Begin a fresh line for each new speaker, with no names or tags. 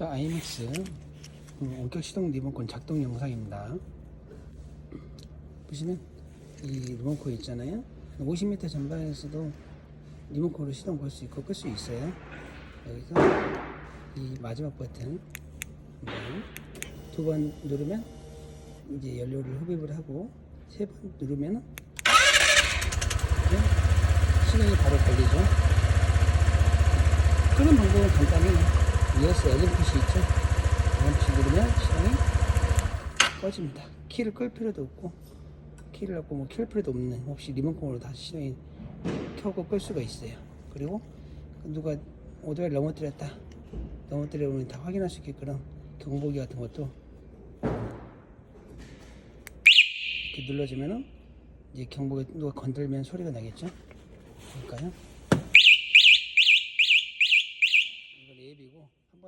자, 아이맥스 음, 원격 시동 리모컨 작동 영상입니다. 보시면 이 리모컨 있잖아요. 50m 전방에서도 리모컨으로 시동 걸 수 있고 끌 수 있어요. 여기서 이 마지막 버튼 두번 누르면 이제 연료를 흡입을 하고 세 번 누르면 시동이 바로 걸리죠. 끄는 방법은 간단해요. LM 푸시 있죠? 푸시 누르면 시동이 꺼집니다. 키를 끌 필요도 없고 키를 갖고 뭐켤 필요도 없는 없이 리모컨으로 다시 시동이 켜고 끌 수가 있어요. 그리고 누가 오토바이를 넘어뜨렸다. 넘어뜨려면 다 확인할 수 있게끔 경보기 같은 것도 이렇게 눌러주면은 이제 경보기 누가 건들면 소리가 나겠죠? 그러니까요. 집이고 한번